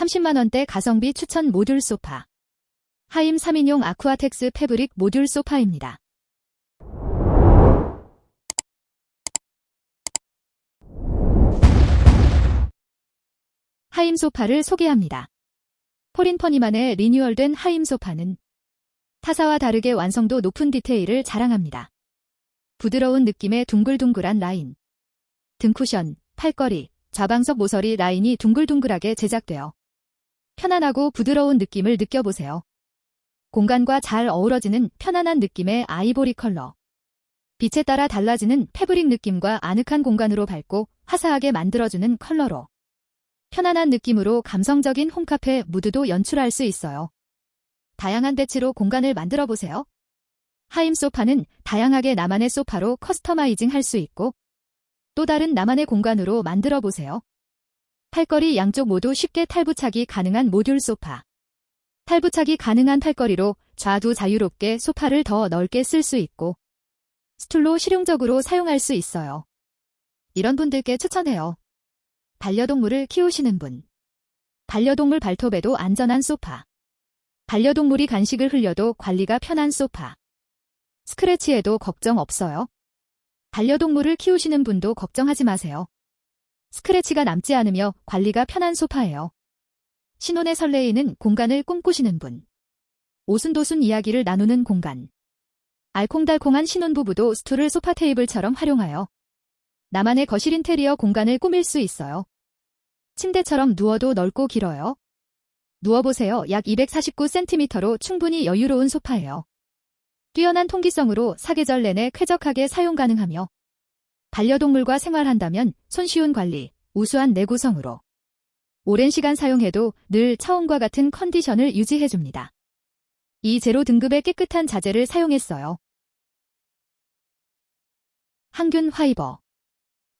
30만원대 가성비 추천 모듈 소파. 하임 3인용 아쿠아텍스 패브릭 모듈 소파입니다. 하임 소파를 소개합니다. 포린 퍼니만의 리뉴얼된 하임 소파는 타사와 다르게 완성도 높은 디테일을 자랑합니다. 부드러운 느낌의 둥글둥글한 라인, 등쿠션, 팔걸이, 좌방석 모서리 라인이 둥글둥글하게 제작되어 편안하고 부드러운 느낌을 느껴보세요. 공간과 잘 어우러지는 편안한 느낌의 아이보리 컬러. 빛에 따라 달라지는 패브릭 느낌과 아늑한 공간으로 밝고 화사하게 만들어주는 컬러로 편안한 느낌으로 감성적인 홈카페 무드도 연출할 수 있어요. 다양한 배치로 공간을 만들어 보세요. 하임 소파는 다양하게 나만의 소파로 커스터마이징 할 수 있고 또 다른 나만의 공간으로 만들어 보세요. 팔걸이 양쪽 모두 쉽게 탈부착이 가능한 모듈 소파. 탈부착이 가능한 팔걸이로 좌두 자유롭게 소파를 더 넓게 쓸 수 있고 스툴로 실용적으로 사용할 수 있어요. 이런 분들께 추천해요. 반려동물을 키우시는 분. 반려동물 발톱에도 안전한 소파. 반려동물이 간식을 흘려도 관리가 편한 소파. 스크래치에도 걱정 없어요. 반려동물을 키우시는 분도 걱정하지 마세요. 스크래치가 남지 않으며 관리가 편한 소파예요. 신혼의 설레이는 공간을 꿈꾸시는 분. 오순도순 이야기를 나누는 공간. 알콩달콩한 신혼부부도 스툴을 소파 테이블처럼 활용하여 나만의 거실 인테리어 공간을 꾸밀 수 있어요. 침대처럼 누워도 넓고 길어요. 누워보세요. 약 249cm로 충분히 여유로운 소파예요. 뛰어난 통기성으로 사계절 내내 쾌적하게 사용 가능하며 반려동물과 생활한다면 손쉬운 관리, 우수한 내구성으로 오랜 시간 사용해도 늘 처음과 같은 컨디션을 유지해줍니다. 이 제로 등급의 깨끗한 자재를 사용했어요. 항균 화이버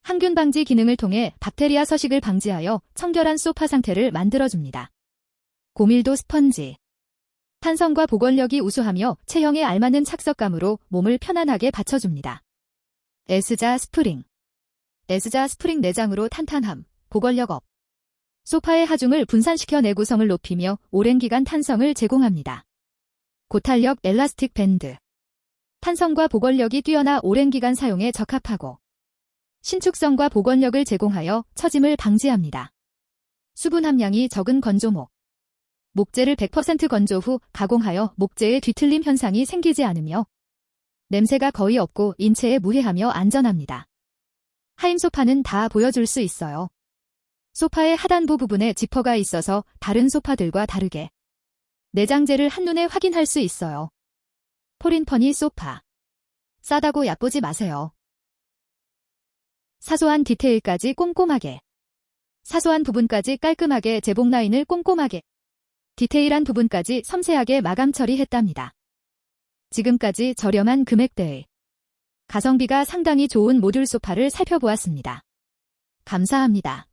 항균 방지 기능을 통해 박테리아 서식을 방지하여 청결한 소파 상태를 만들어줍니다. 고밀도 스펀지 탄성과 보건력이 우수하며 체형에 알맞는 착석감으로 몸을 편안하게 받쳐줍니다. 에스자 스프링 에스자 스프링 내장으로 탄탄함, 보건력 업 소파의 하중을 분산시켜 내구성을 높이며 오랜 기간 탄성을 제공합니다. 고탄력 엘라스틱 밴드 탄성과 보건력이 뛰어나 오랜 기간 사용에 적합하고 신축성과 보건력을 제공하여 처짐을 방지합니다. 수분 함량이 적은 건조목 목재를 100% 건조 후 가공하여 목재의 뒤틀림 현상이 생기지 않으며 냄새가 거의 없고 인체에 무해하며 안전합니다. 하임 소파는 다 보여줄 수 있어요. 소파의 하단부 부분에 지퍼가 있어서 다른 소파들과 다르게 내장재를 한눈에 확인할 수 있어요. 포린퍼니 소파. 싸다고 얕보지 마세요. 사소한 디테일까지 꼼꼼하게. 사소한 부분까지 깔끔하게 재봉 라인을 꼼꼼하게. 디테일한 부분까지 섬세하게 마감 처리했답니다. 지금까지 저렴한 금액대의 가성비가 상당히 좋은 모듈 소파를 살펴보았습니다. 감사합니다.